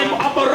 সাহেব অপর